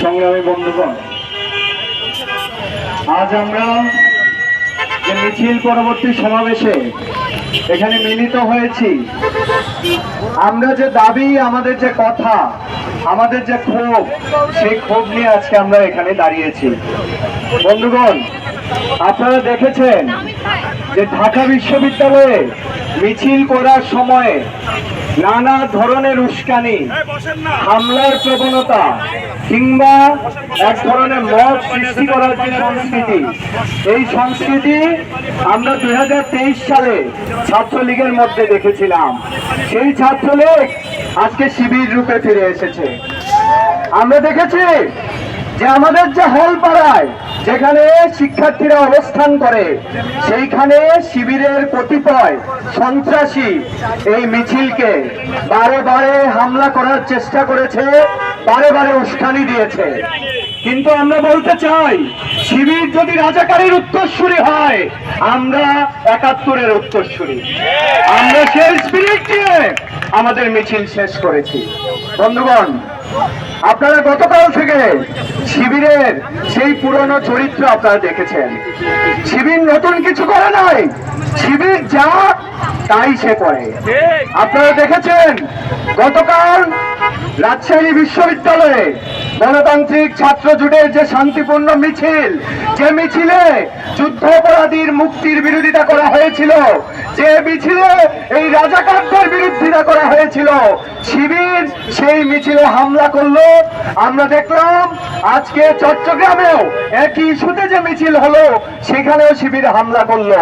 সংগ্রামী বন্ধুগণ আজ আমরা মিছিল পরবর্তী সমাবেশে এখানে মিলিত হয়েছি আমরা যে দাবি আমাদের যে কথা আমাদের যে ক্ষোভ সেই ক্ষোভ নিয়ে আজকে আমরা এখানে দাঁড়িয়েছি বন্ধুগণ আপনারা দেখেছেন যে ঢাকা বিশ্ববিদ্যালয়ে মিছিল করার সময়ে নানা ধরনের উস্কানি, হামলার প্রবণতা কিংবা এক ধরনের মত সৃষ্টি করার যে সংস্কৃতি, এই সংস্কৃতি আমরা দু হাজার তেইশ সালে ছাত্রলীগের মধ্যে দেখেছিলাম। সেই ছাত্রলীগ আজকে শিবির রূপে ফিরে এসেছে। আমরা দেখেছি যে আমাদের যে হল পাড়ায় যেখানে শিক্ষার্থীরা অবস্থান করে, সেইখানে শিবিরের কতিপয় সন্ত্রাসী এই মিছিলকে বারে বারে হামলা করার চেষ্টা করেছে, বারে বারে উস্কানি দিয়েছে। কিন্তু আমরা বলতে চাই, শিবির যদি রাজাকারের উত্তরসূরি হয়, আমরা একাত্তরের উত্তরসূরি। আমরা সেই স্পিরিট নিয়ে আমাদের মিছিল শেষ করেছি। বন্ধুগণ আপনারা গতকাল থেকে শিবিরের সেই পুরনো চরিত্র আপনারা দেখেছেন। শিবির নতুন কিছু করে নাই। শিবির যা, তাই সে করে। আপনারা দেখেছেন, গতকাল রাজশাহী বিশ্ববিদ্যালয়ে গণতান্ত্রিক ছাত্র জোটের যে শান্তিপূর্ণ মিছিল, যে মিছিলে যুদ্ধ অপরাধীর মুক্তির বিরোধিতা করা হয়েছিল, যে মিছিলে এই রাজাকারদের বিরোধিতা করা হয়েছিল, শিবির সেই মিছিলে হামলা করল। আমরা দেখলাম আজকে চট্টগ্রামেও একই ইস্যুতে যে মিছিল হলো, সেখানেও শিবির হামলা করল।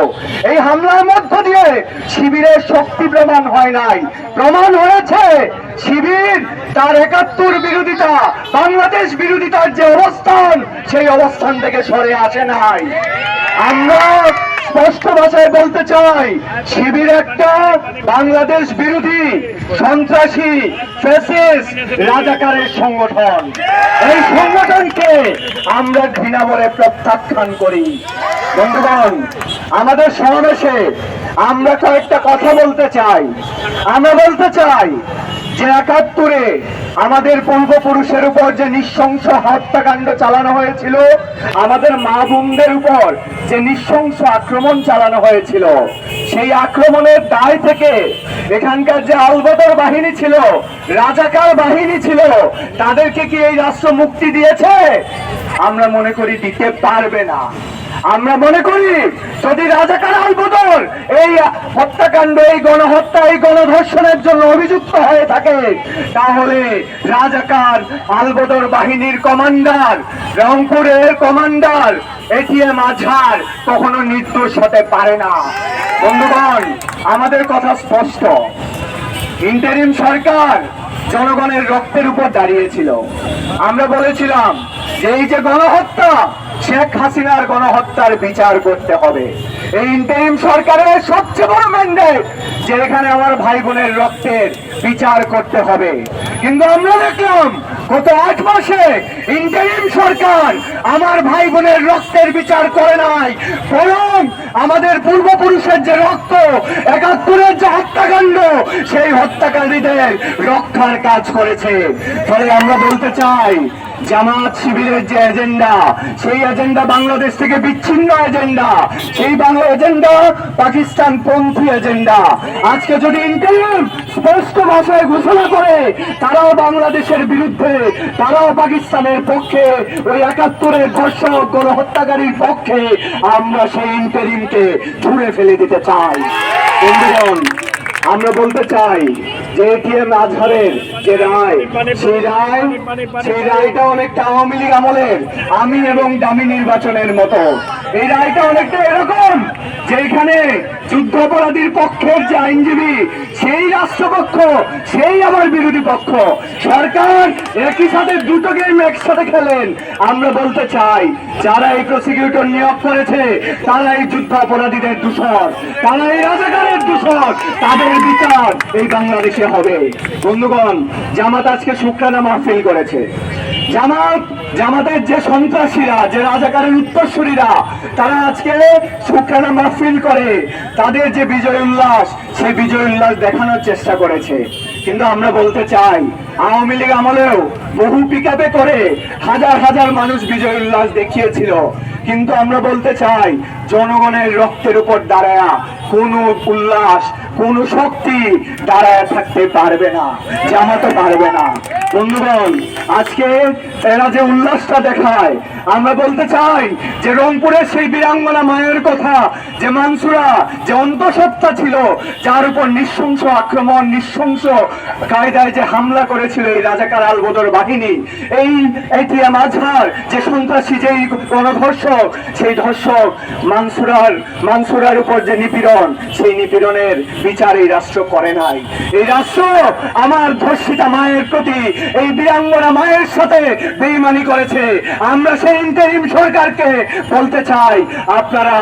এই হামলার মধ্য দিয়ে শিবিরের শক্তি প্রমাণ হয় নাই। প্রমাণ হয়েছে শিবির, তার একাত্তর বিরোধিতা, বাংলাদেশ বিরোধিতার যে অবস্থান, সেই অবস্থান থেকে সরে আসে নাই। আমরা স্পষ্ট ভাষায় বলতে চাই, শিবির একটা বাংলাদেশ বিরোধী, সন্ত্রাসী ফেসিস রাজাকারের সংগঠন। এই সংগঠনকে আমরা ঘৃণা বলে প্রত্যাখ্যান করি। বন্ধুগণ, আমাদের সমাবেশে আমরা কয়েকটা কথা বলতে চাই। আমরা বলতে চাই যে একাত্তরে আমাদের পূর্বপুরুষের উপর যে নৃশংস হত্যাকাণ্ড চালানো হয়েছিল, আমাদের মা বোনদের উপর যে নৃশংস আক্রমণ চালানো হয়েছিল, সেই আক্রমণের দায় থেকে এখানকার যে আলবদর বাহিনী ছিল, রাজাকার বাহিনী ছিল, তাদেরকে কি এই রাষ্ট্র মুক্তি দিয়েছে? আমরা মনে করি দিতে পারবে না। আমরা মনে করি যদি রাজাকার আলবদর এই হত্যাকাণ্ড, এই গণহত্যা, এই গণধর্ষণের জন্য অভিযুক্ত হয়ে থাকে, তাহলে রাজাকার আলবদর বাহিনীর কমান্ডার, রংপুরের কমান্ডার, এটিএম আজহার কখনো নির্দোষ হতে পারে না। বন্ধুগণ, আমাদের কথা স্পষ্ট। ইন্টারিম সরকার জনগণের রক্তের উপর দাঁড়িয়েছিল। আমরা বলেছিলাম যে এই যে গণহত্যা শেখ হাসিনার গণহত্যার বিচার করতে হবে। এই ইন্টারিম সরকারের সবচেয়ে বড় ম্যান্ডেট যে এখানে আমার ভাই বোনের রক্তের বিচার করতে হবে। কিন্তু আমরা দেখলাম, গত আট মাসে ইন্টারিম সরকার আমার ভাই বোনের রক্তের বিচার করে নাই, বরং আমাদের পূর্বপুরুষের যে রক্ত, একাত্তরের যে হত্যাকাণ্ড, সেই হত্যাকারীদের রক্ষার কাজ করেছে। ফলে আমরা বলতে চাই জামাত শিবিরের যে এজেন্ডা সেই এজেন্ডা বাংলাদেশ থেকে বিচ্ছিন্ন এজেন্ডা সেই বাংলা এজেন্ডা পাকিস্তান পন্থী এজেন্ডা আজকে যদি ইন্টারিম স্পষ্ট ভাষায় ঘোষণা করে, তারাও বাংলাদেশের বিরুদ্ধে, তারাও পাকিস্তানের পক্ষে, ওই একাত্তরের ধর্ষক, গণহত্যাকারীর পক্ষে, আমরা সেই ইন্টারিমকে ছুঁড়ে ফেলে দিতে চাই। বন্ধুগণ আমরা বলতে চাই যে এটিএম আজহারের যে রায়, সেই রায়, সেই রায়টা অনেকটা আওয়ামী লীগ আমলের, আমি এবং দামি নির্বাচনের মতো। এই রায়টা অনেকটা এরকম যে এখানে যুদ্ধাপরাধীর পক্ষের যে আইনজীবী, সেই রাষ্ট্রপক্ষ, সেই আমার বিরোধী পক্ষ। সরকার একই সাথে দুটো গেম একসাথে খেলেন। আমরা বলতে চাই, যারা এই প্রসিকিউটর নিয়োগ করেছে, তারা এই যুদ্ধাপরাধীদের দূষণ, তারা এই রাজাকারের দূষণ, তাদের বিচার এই বাংলাদেশে হবে। বন্ধুগণ, জামাত আজকে শুক্রানা মাহফিল করেছে। জামাত, জামাতের যে সন্ত্রাসীরা, যে রাজাকারের উত্তরসূরিরা, তারা আজকে শুক্রানা মাহফিল করে। তাদের যে বিজয় উল্লাস, সেই বিজয় উল্লাস দেখানোর চেষ্টা করেছে। কিন্তু আমরা বলতে চাই, আওয়ামী লীগ আমলেও বহু পিকাপে করে হাজার হাজার মানুষ বিজয় উল্লাস দেখিয়েছিল। কিন্তু আমরা বলতে চাই, জনগণের রক্তের উপর দাঁড়ায়া কোনো উল্লাস, কোনো শক্তি দাঁড়ায় থাকতে পারবে না, জামাতে পারবে না। বন্ধুগণ, আজকে এরা যে উল্লাসটা দেখায়, আমরা বলতে চাই যে রংপুরের সেই বীরাঙ্গনা মায়ের কথা, যে মানসুরা, যে অন্তঃসত্ত্বা ছিল, যার উপর নৃশংস আক্রমণ, নৃশংস কায়দায় যে হামলা করেছিল এই রাজাকার আলবদর বাহিনী, এই এটিএম আজহার, যে সন্ত্রাসী, যেই গণধর্ষক, সেই ধর্ষক মানসুরার মানসুরার উপর যে নিপীড়ন সেই নিপীড়নের বিচার এই রাষ্ট্র করে নাই। এই রাষ্ট্র আমার ধর্ষিতা মায়ের প্রতি, এই বীরাঙ্গনা মায়ের সাথে বেইমানি করেছে। আমরা সেই ইন্টারিম সরকারকে বলতে চাই, আপনারা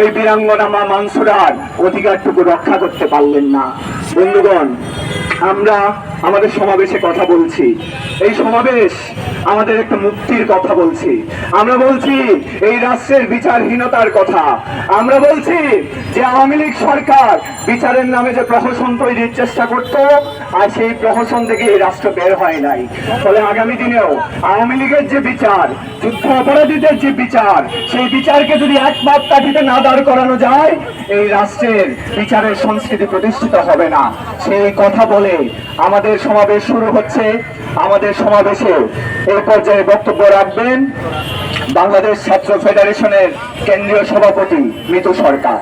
এই বীরাঙ্গনা মা মানসুরার অধিকারটুকু রক্ষা করতে পারলেন না। বন্ধুগণ, আমরা আমাদের সমাবেশে কথা বলছি। এই সমাবেশ আমাদের একটা মুক্তির কথা বলছি। আমরা বলছি, এই রাষ্ট্রের বিচারহীনতার কথা। আমরা বলছি যে আওয়ামী লীগ সরকার বিচারের নামে যে প্রশাসন তৈরির চেষ্টা করত আর সেই প্রহসন থেকে এই রাষ্ট্র বের হয় নাই। ফলে আগামী দিনেও আওয়ামী লীগের যে বিচার, যুদ্ধ অপরাধীদের যে বিচার, সেই বিচারকে যদি এক মাপকাঠিতে না দাঁড় করানো যায়, এই রাষ্ট্রের বিচারের সংস্কৃতি প্রতিষ্ঠিত হবে না। সেই কথা বলে আমাদের সমাবেশ শুরু হচ্ছে। আমাদের সমাবেশে এই পর্যায়ে বক্তব্য রাখবেন বাংলাদেশ ছাত্র ফেডারেশনের কেন্দ্রীয় সভাপতি মিতু সরকার।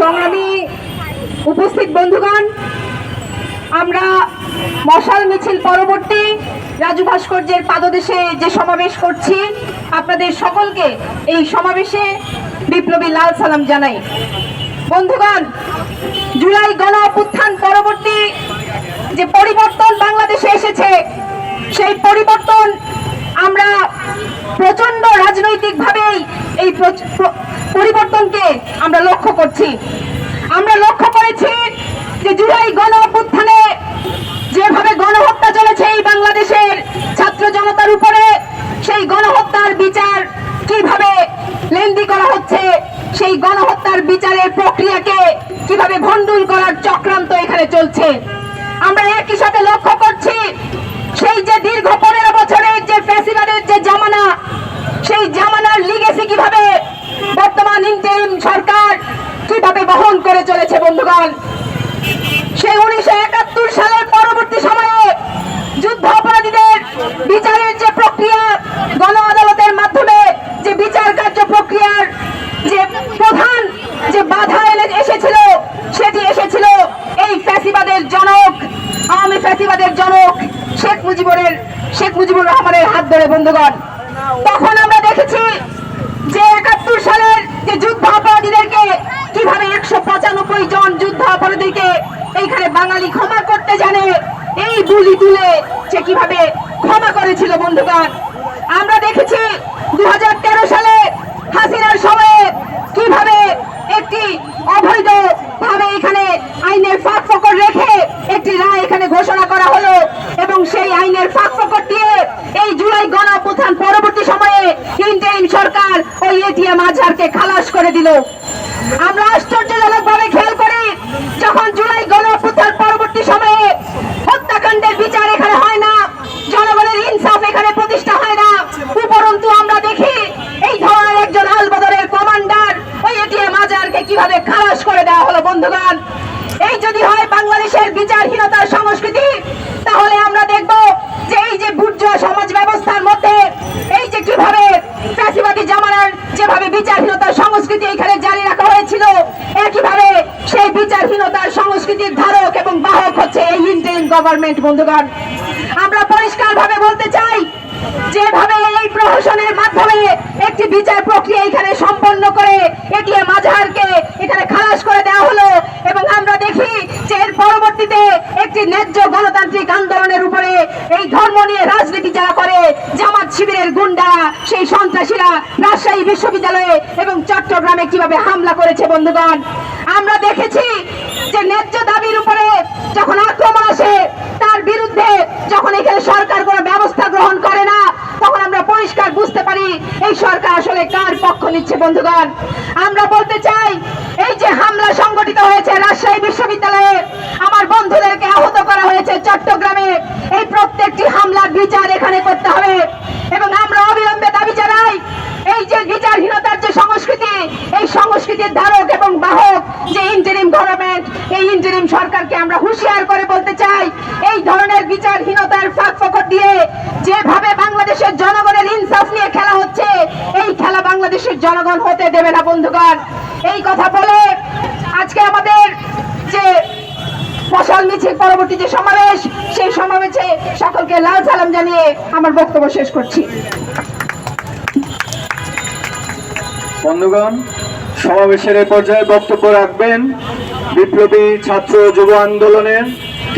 সংগ্রামী উপস্থিত বন্ধুগণ, আমরা মশাল মিছিল পরবর্তী রাজু ভাস্কর্যের পাদদেশে যে সমাবেশ করছি, আপনাদের সকলকে এই সমাবেশে বিপ্লবী লাল সালাম জানাই। বন্ধুগণ জুলাই গণ অভ্যুত্থান পরবর্তী যে পরিবর্তন বাংলাদেশে এসেছে, সেই পরিবর্তন আমরা প্রচণ্ড রাজনৈতিকভাবেই এই পরিবর্তনকে আমরা লক্ষ্য করছি। আমরা লক্ষ্য করেছি যে জুলাই গণ অভ্যুত্থানে যেভাবে গণহত্যা চলেছে এই বাংলাদেশের ছাত্র জনতার উপরে, সেই গণহত্যার বিচার কীভাবে লেন্দি করা হচ্ছে, সেই গণহত্যার বিচারের প্রক্রিয়াকে কীভাবে ভণ্ডুল করার চক্রান্ত এখানে চলছে? আমরা একই সাথে লক্ষ্য করছি, সেই যে দীর্ঘ পনেরো বছরের যে ফ্যাসিবাদের যে জামানা, সেই জামানার লিগেসি কীভাবে বর্তমান ইন্টারিম সরকার কীভাবে বহন করে চলেছে বন্ধুগণ? সেই উনিশশো একাত্তর সালের পরবর্তী সময়ে যুদ্ধ অপরাধীদের বিচারের যে প্রক্রিয়া গণ আদালতের মাধ্যমে যে বিচার কার্য প্রক্রিয়ার যে প্রধান যে বাধা এসেছিল, সেটি এসেছিল এই ফ্যাসিবাদের জনক, আওয়ামী ফ্যাসিবাদের জনক শেখ মুজিবুরের, শেখ মুজিবুর রহমানের হাত ধরে, বন্ধুগণ। তখন আমরা দেখেছি যে একাত্তর সালের যে যুদ্ধ অপরাধীদেরকে কীভাবে একশো পঁচানব্বই জন যুদ্ধ অপরাধীকে এইখানে বাঙালি ক্ষমা করতে জানে, এই বুলি তুলে সে কীভাবে ক্ষমা করেছিল, বন্ধুগণ আমরা দেখেছি দু সালে হাসিনার সময়ে কীভাবে একটি অবৈধ ভাবে এখানে আইনের ফাঁক ফকর রেখে একটি রায় এখানে ঘোষণা করা হলো এবং সেই আইনের ফাঁক ফকর দিয়ে এই জুলাই গণ অভ্যুত্থান পরবর্তী সময়ে ইন্টারিম সরকার ওই এটিএম আজহারকে খালাস করে দিল আমরা আশ্চর্যজনক ভাবে খেয়াল করি যখন জুলাই গণ অভ্যুত্থান পরবর্তী সময়ে হত্যাকাণ্ডের বিচার এখানে হয় না জনগণের ইনসাফ এখানে প্রতিষ্ঠা হয় না উপরন্তু আমরা দেখি এই ধরনের একজন আলবদরের কমান্ডার ওই এটিএম আজহারকে কীভাবে খালাস করে দেওয়া হলো বন্ধুগণ এই যদি হয় বাংলাদেশের বিচারহীনতার সংস্কৃতি তাহলে আমরা দেখব যে এই যে বুর্জোয়া সমাজ ব্যবস্থার মধ্যে এই যে কীভাবে ফ্যাসিবাদী জামানার যেভাবে বিচারহীনতার সংস্কৃতি এখানে জারি রাখা হয়েছিল একইভাবে সেই বিচারহীনতার সংস্কৃতির ধারক এবং বাহক হচ্ছে এই ইন্টারিম গভর্নমেন্ট, বন্ধুগণ, আমরা পরিষ্কার ভাবে বলতে চাই, যেভাবে এই প্রহসনের মাধ্যমে একটি বিচার প্রক্রিয়া এখানে সম্পন্ন করে এটিএম আজহারকে এখানে খালাস করে দেওয়া হলো, এবং আমরা দেখি যে এর পরবর্তীতে একটি ন্যায্য গণতান্ত্রিক আন্দোলনের উপরে এই ধর্ম নিয়ে রাজনীতি যারা করে, জামাত শিবিরের গুন্ডা, সেই সন্ত্রাসীরা রাজশাহী বিশ্ববিদ্যালয়ে এবং চট্টগ্রামে কীভাবে হামলা করেছে, বন্ধুগণ, আমরা দেখেছি যে ন্যায্য দাবির উপরে যখন আক্রমণ আসে, তার বিরুদ্ধে যখন এখানে সরকার কোনো ব্যবস্থা গ্রহণ করে না, তখন আমরা পরিষ্কার বুঝতে পারি এই সরকার আসলে কার পক্ষ নিচ্ছে, বন্ধুগণ। আমরা বলতে চাই, এই যে হামলা সংগঠিত হয়েছে রাজশাহী বিশ্ববিদ্যালয়ে, আমার বন্ধুদেরকে আহত করা হয়েছে চট্টগ্রামে। এই প্রত্যেকটি হামলার বিচার এখানে করতে হবে। এবং আমরা অবিলম্বে দাবি জানাই এই যে বিচারহীনতার যে সংস্কৃতি, এই সংস্কৃতির ধারক এবং বাহক যে ইন্টারিম গভর্নমেন্ট এই ইন্টারিম সরকারকে আমরা হুঁশিয়ার করে বলতে চাই, এই ধরনের বিচারহীনতার ফাঁক ফকর দিয়ে যেভাবে বাংলাদেশের জনগণের ইনসাফ নিয়ে খেলা হচ্ছে, এই খেলা বাংলাদেশের জনগণ হতে দেবে না, বন্ধুগণ। এই কথা বলে আজকে আমাদের যে মশাল মিছিল পরবর্তী যে সমাবেশ, সেই সমাবেশে সকলকে লাল সালাম জানিয়ে আমার বক্তব্য শেষ করছি। বন্ধুগণ সমাবেশের এ পর্যায়ে বক্তব্য রাখবেন বিপ্লবী ছাত্র যুব আন্দোলনের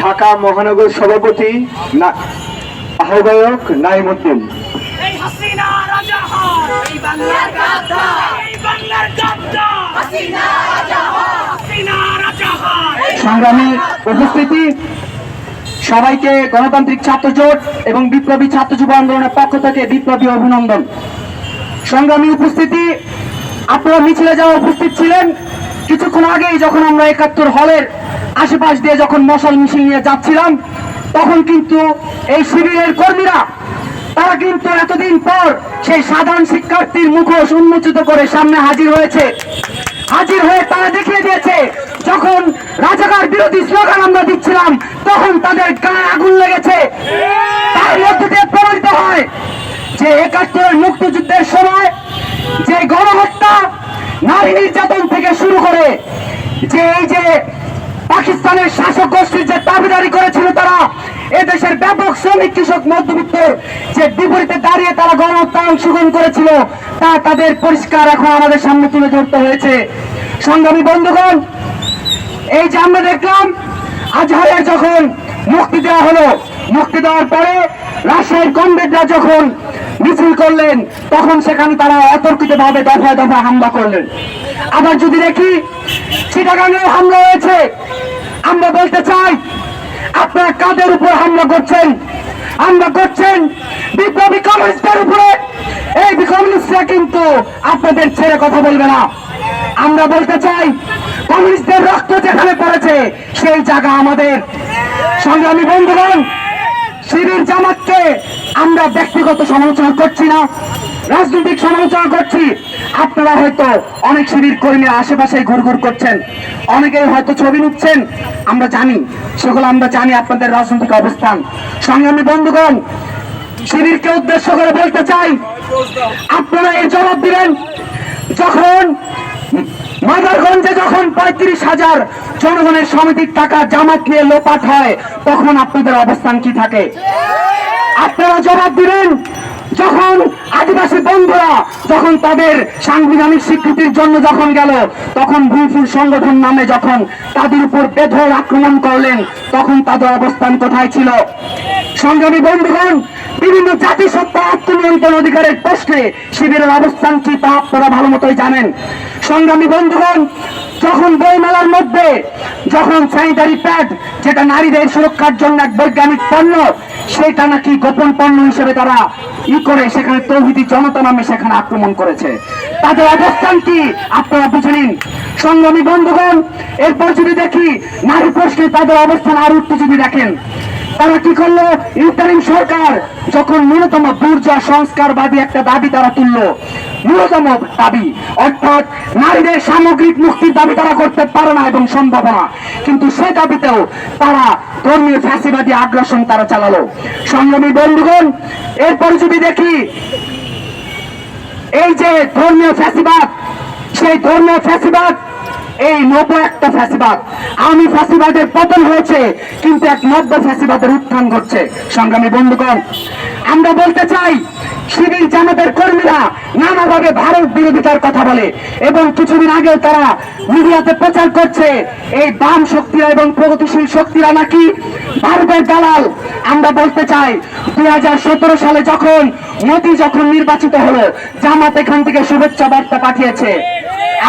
ঢাকা মহানগর সভাপতি আহ্বায়ক নাইমুদ্দিন। এই হাসিনা রাজা এই বাংলার গাদ্দা এই বাংলার গাদ্দা হাসিনা রাজা হাসিনা রাজা সংগ্রামী উপস্থিতি সবাইকে গণতান্ত্রিক ছাত্র জোট এবং বিপ্লবী ছাত্র যুব আন্দোলনের পক্ষ থেকে বিপ্লবী অভিনন্দন। সংগ্রামী উপস্থিতি আপনারা মিছিলে যাওয়া উপস্থিত ছিলেন। কিছুক্ষণ আগেই যখন আমরা একাত্তর হলের আশেপাশ দিয়ে যখন মশাল মিছিল নিয়ে যাচ্ছিলাম, তখন কিন্তু এই শিবিরের কর্মীরা, তারা কিন্তু এতদিন পর সেই সাধারণ শিক্ষার্থীর মুখোশ উন্মোচিত করে সামনে হাজির হয়েছে। হাজির হয়ে তারা দেখিয়ে দিয়েছে, যখন রাজাকার বিরোধী স্লোগান আমরা দিচ্ছিলাম, তখন তাদের গায়ে আগুন লেগেছে। তার মধ্যে দিয়ে প্রমাণিত হয় যে একাত্তরের মুক্তিযুদ্ধের সময় যে গণহত্যা নারী নির্যাতন থেকে শুরু করে যে এই যে পাকিস্তানের শাসক গোষ্ঠীর যে দাবিদারি করেছিল তারা, এদেশের ব্যাপক শ্রমিক, কৃষক, মধ্যবিত্ত যে বিপরীতে দাঁড়িয়ে তারা গণহত্যা অংশগ্রহণ করেছিল, তা তাদের পরিষ্কার এখন আমাদের সামনে তুলে ধরতে হয়েছে। সংগ্রামী বন্ধুগণ, এই যে আমরা দেখলাম, আজহারের যখন মুক্তি দেওয়া হলো, মুক্তি দেওয়ার পরে রাজশাহীর কমরেডরা যখন মিছিল করলেন, তখন সেখানে তারা অতর্কিত ভাবে দফায় দফায় হামলা করলেন। আবার যদি দেখি চিটাগাঙেও হামলা হয়েছে, আমরা বলতে চাই, আপনারা কাদের উপর হামলা করছেন? হামলা করছেন বিপ্লবী কমিউনিস্টের উপরে। এই কমিউনিস্টরা কিন্তু আপনাদের ছেড়ে কথা বলবে না। আমরা বলতে চাই, কমিউনিস্টদের রক্ত যেখানে পড়েছে, সেই জায়গা আমাদের। সংগ্রামী বন্ধুগণ, শিবির জামাতকে আমরা ব্যক্তিগত সমালোচনা করছি না, রাজনৈতিক সমালোচনা করছি। আপনারা হয়তো অনেক শিবির কর্মী আশেপাশে ঘুরঘুর করছেন, অনেকেই হয়তো ছবি নিচ্ছেন আমরা জানি, সেগুলো আমরা জানি আপনাদের রাজনৈতিক অবস্থান। সংগ্রামী বন্ধুগণ, শিবিরকে উদ্দেশ্য করে বলতে চাই, আপনারা এর জবাব দিবেন, যখন মাদারগঞ্জে যখন পঁয়ত্রিশ হাজার জনগণের সমিতির টাকা জামাত নিয়ে লোপাট হয়, তখন আপনাদের অবস্থান কি থাকে? আপনারা জবাব দিবেন, যখন আদিবাসী বন্ধুরা যখন তাদের সাংবিধানিক স্বীকৃতির জন্য যখন গেল, তখন ভূফুল সংগঠন নামে যখন তাদের উপর বেধর আক্রমণ করলেন, তখন তাদের অবস্থান কোথায় ছিল? সংগ্রামী বন্ধুগণ, বিভিন্ন জাতিসত্তা আত্মনিয়ন্ত্রণ অধিকারের প্রশ্নে শিবিরের অবস্থান কি তা আপনারা ভালো মতোই জানেন। সংগ্রামী বন্ধুগণ, যখন বইমেলার মধ্যে, যখন স্যানিটারি প্যাড যেটা নারীদের সুরক্ষার জন্য এক বৈজ্ঞানিক পণ্য সেটা নাকি গোপন পণ্য হিসেবে তারা ই করে, সেখানে তৌহিদি জনতা নামে সেখানে আক্রমণ করেছে? তাদের অবস্থান কি? আপনারা বুঝে নিন। সংগ্রামী বন্ধুগণ, এরপর যদি দেখি নারী প্রশ্নে তাদের অবস্থান আর যদি দেখেন। তারা কি করল? ইন্টারিম সরকার যখন ন্যূনতম বুর্জা সংস্কারবাদী একটা দাবি তারা তুললো। ন্যূনতম দাবি। অর্থাৎ নারীদের সামগ্রিক মুক্তির দাবি তারা করতে পারে না এবং সম্ভব না। কিন্তু সে দাবিতেও তারা ধর্মীয় ফ্যাসিবাদী আগ্রাসন তারা চালালো। সংগ্রামী বন্ধুগণ, এরপরে যদি দেখি, এই যে ধর্মীয় ফ্যাসিবাদ, সেই ধর্মীয় ফ্যাসিবাদ এই নব একটা ফ্যাসিবাদ। আমি ফ্যাসিবাদের পতন হয়েছে, কিন্তু এক নব্য ফ্যাসিবাদের উত্থান ঘটছে। সংগ্রামী বন্ধুগণ, আমরা বলতে চাই জামাতের কর্মীরা নানাভাবে ভারত বিরোধিতার কথা বলে, এবং কিছুদিন তারা মিডিয়াতে প্রচার করছে, এই বাম শক্তিরা এবং প্রগতিশীল শক্তিরা নাকি ভারতের দালাল। আমরা বলতে চাই, দুই হাজার সতেরো সালে যখন মোদী যখন নির্বাচিত হলো, জামাত এখান থেকে শুভেচ্ছা বার্তা পাঠিয়েছে।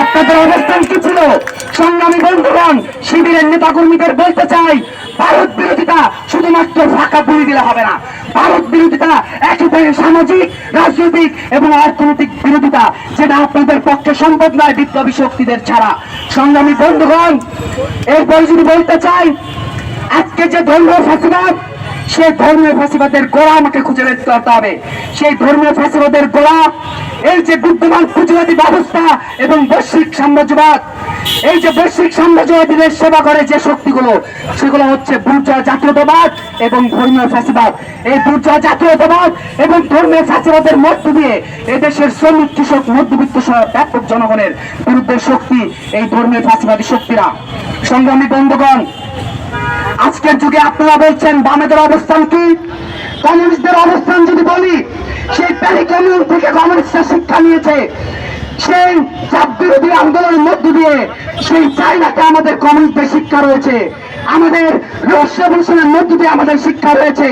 আপনাদের অবস্থান কি ছিল? সংগ্রামী বন্ধুগণ, শিবিরের নেতা কর্মীদের বলতে চাই, ভারত বিরোধিতা শুধুমাত্র ফাঁকা পুরি দিলে হবে না। ভারত বিরোধিতা একেবারে সামাজিক, রাজনৈতিক এবং অর্থনৈতিক বিরোধিতা, যেটা আপনাদের পক্ষে সম্ভব নয় বিপ্লবী শক্তিদের ছাড়া। সংগ্রামী বন্ধুগণ, এরপরে যদি বলতে চাই, আজকে যে ধর্মীয় ফাঁসিবাদ সেই ধর্মীয় ফাঁসিবাদের গোড়া আমাকে খুঁজে বের করতে হবে। সেই ধর্মীয় ফাঁসিবাদের গোড়া, এই যে বিদ্যমান পুঁজিবাদী ব্যবস্থা এবং বৈশ্বিক সাম্রাজ্যবাদ, এই যে বৈশ্বিক সাম্রাজ্যবাদীদের সেবা করে যে শক্তিগুলো, সেগুলো হচ্ছে বুর্জা জাতীয়তাবাদ এবং ধর্মীয় ফাঁসিবাদ। এই বুর্জা জাতীয়তাবাদ এবং ধর্মীয় ফাঁসিবাদের মধ্য দিয়ে এদেশের শ্রমিক, কৃষক, মধ্যবিত্ত সহ ব্যাপক জনগণের বিরুদ্ধে শক্তি এই ধর্মীয় ফাঁসিবাদী শক্তিরা। সংগ্রামী বন্ধুগণ আজকের যুগে আপনারা বলছেন, বামেদের অবস্থান কি? কমিউনিস্টদের অবস্থান যদি বলি, সেই প্যারি কমিউন থেকে কমিউনিস্টরা শিক্ষা নিয়েছে। সেই চাপ বিরোধী আন্দোলনের মধ্য দিয়ে সেই চাইনাতে আমাদের কমিউনিস্টদের শিক্ষা রয়েছে। আমাদের রস রেভলিউশনের মধ্য দিয়ে আমাদের শিক্ষা রয়েছে।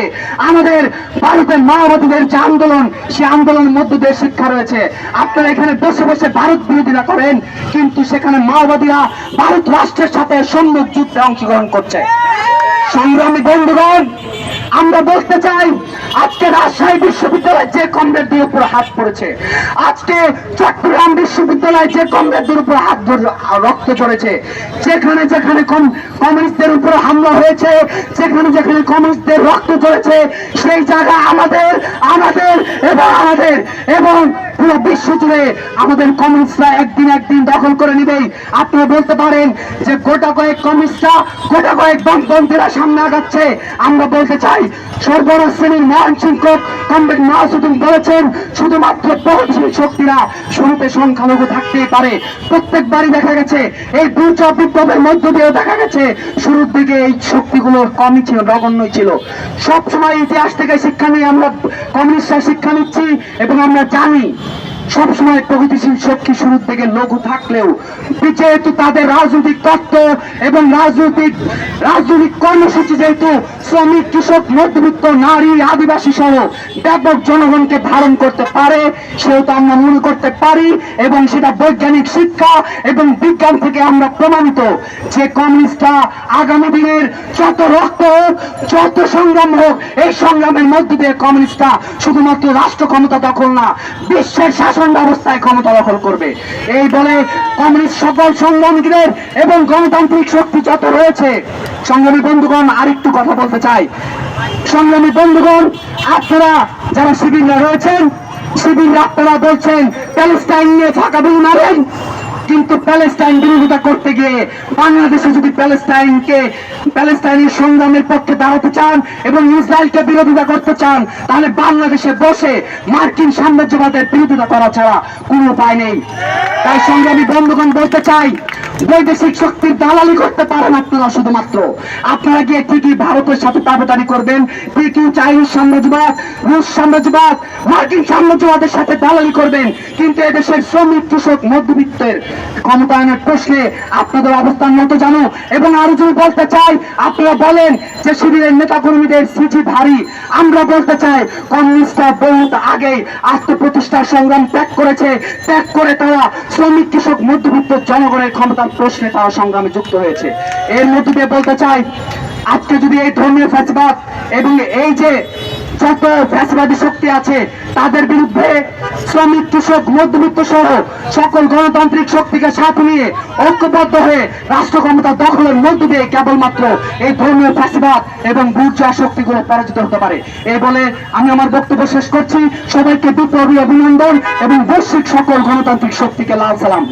আমাদের ভারতের মাওবাদীদের যে আন্দোলন, সে আন্দোলনের মধ্য দিয়ে শিক্ষা রয়েছে। আপনারা এখানে বসে বসে ভারত বিরোধীরা করেন, কিন্তু সেখানে মাওবাদীরা ভারত রাষ্ট্রের সাথে সম্মুখ যুদ্ধে অংশগ্রহণ করছে। সংগ্রামী বন্ধুগণ আমরা বলতে চাই, আজকে রাজশাহী বিশ্ববিদ্যালয় যে কমরেডদের উপর হাত পড়েছে, আজকে চট্টগ্রাম বিশ্ববিদ্যালয় যে কমরেডদের উপর হাত ধরে- রক্ত পড়েছে যেখানে যেখানে কম- কমিউনিস্টদের উপর হামলা হয়েছে, যেখানে যেখানে কমিউনিস্টদের রক্ত পড়েছে সেই জায়গা আমাদের আমাদের, এবং আমাদের, এবং পুরো বিশ্ব জুড়ে আমাদের কমিউনিস্টরা একদিন একদিন দখল করে নিবেই আপনারা বলতে পারেন যে গোটা কয়েক কমিউনিস্টরা, গোটা কয়েক বামপন্থীরা সামনে আগাচ্ছে। আমরা বলতে চাই সর্বর শ্রেণির মহান শিক্ষক কমরেড মাসুদ্দিন বলেছেন, শুধুমাত্র প্রগতিশীল শক্তিরা শুরুতে সংখ্যালঘু থাকতেই পারে। প্রত্যেকবারই দেখা গেছে, এই দুর্য বিপ্লবের মধ্য দিয়েও দেখা গেছে, শুরুর দিকে এই শক্তিগুলো কমই ছিল, নগণ্যই ছিল। সবসময় ইতিহাস থেকে শিক্ষা নিয়ে আমরা কমিউনিস্টরা শিক্ষা নিচ্ছি এবং আমরা জানি সবসময় প্রগতিশীল শক্তি শুরুর থেকে লঘু থাকলেও যেহেতু তাদের রাজনৈতিক তত্ত্ব এবং রাজনৈতিক রাজনৈতিক কর্মসূচি যেহেতু শ্রমিক, কৃষক, মধ্যবিত্ত, নারী, আদিবাসী সহ ব্যাপক জনগণকে ধারণ করতে পারে, সেহেতু আমরা মনে করতে পারি এবং সেটা বৈজ্ঞানিক শিক্ষা এবং বিজ্ঞান থেকে আমরা প্রমাণিত যে কমিউনিস্টরা আগামী দিনের যত রক্ত হোক, যত সংগ্রাম হোক, এই সংগ্রামের মধ্য দিয়ে কমিউনিস্টরা শুধুমাত্র রাষ্ট্র ক্ষমতা দখল না, বিশ্বের শাসন ব্যবস্থায় ক্ষমতা দখল করবে। এই বলে কমিউনিস্ট সকল সংগ্রামীদের এবং গণতান্ত্রিক শক্তি যত রয়েছে, সংগ্রামী বন্ধুগণ, আরেকটু কথা বলতে চাই। সংগ্রামী বন্ধুগণ, আপনারা যারা শিবিররা রয়েছেন শিবির আপনারা বলছেন, প্যালেস্টাইন নিয়ে ফাঁকা বিল মারেন কিন্তু প্যালেস্টাইন বিরোধিতা করতে গিয়ে বাংলাদেশে যদি প্যালেস্টাইনকে প্যালেস্টাইনের সংগ্রামের পক্ষে দাঁড়াতে চান এবং ইসরায়েলকে বিরোধিতা করতে চান, তাহলে বাংলাদেশে বসে মার্কিন সাম্রাজ্যবাদের বিরোধিতা করা ছাড়া কোনো উপায় নেই। তাই সংগ্রামী বন্ধুগণ, বলতে চাই, বৈদেশিক শক্তির দালালি করতে পারেন আপনারা শুধুমাত্র। আপনারা গিয়ে ঠিকই ভারতের সাথে তাবেদারি করবেন। ঠিকই চাইনিজ সাম্রাজ্যবাদ, রুশ সাম্রাজ্যবাদ, মার্কিন সাম্রাজ্যবাদের সাথে দালালি করবেন। কিন্তু এদেশের শ্রমিক, কৃষক, মধ্যবিত্তের ক্ষমতায়নের প্রশ্নে আপনাদের অবস্থান মতো জানো এবং আরও যদি বলতে চাই, আপনারা বলেন যে শিবিরের নেতা কর্মীদের সিজি ভারী। আমরা বলতে চাই কমিউনিস্টরা বহুত আগেই আত্মপ্রতিষ্ঠার সংগ্রাম ত্যাগ করেছে। ত্যাগ করে তারা শ্রমিক, কৃষক, মধ্যবিত্ত জনগণের ক্ষমতার প্রশ্নে তারা সংগ্রামে যুক্ত হয়েছে। এর মধ্য বলতে চাই, আজকে যদি এই ধর্মীয় ফ্যাসবাদ এবং এই যে যত ফ্যাসবাদী শক্তি আছে, তাদের বিরুদ্ধে শ্রমিক, কৃষক, মধ্যবিত্ত সহ সকল গণতান্ত্রিক শক্তিকে সাথে নিয়ে ঐক্যবদ্ধ হয়ে রাষ্ট্র ক্ষমতা দখলের মধ্য দিয়ে কেবলমাত্র এই ধর্মীয় ফ্যাসবাদ এবং বুর্জা শক্তিগুলো পরাজিত হতে পারে। এই বলে আমি আমার বক্তব্য শেষ করছি। সবাইকে বিপ্লবী অভিনন্দন এবং বৈশ্বিক সকল গণতান্ত্রিক শক্তিকে লাল সালাম।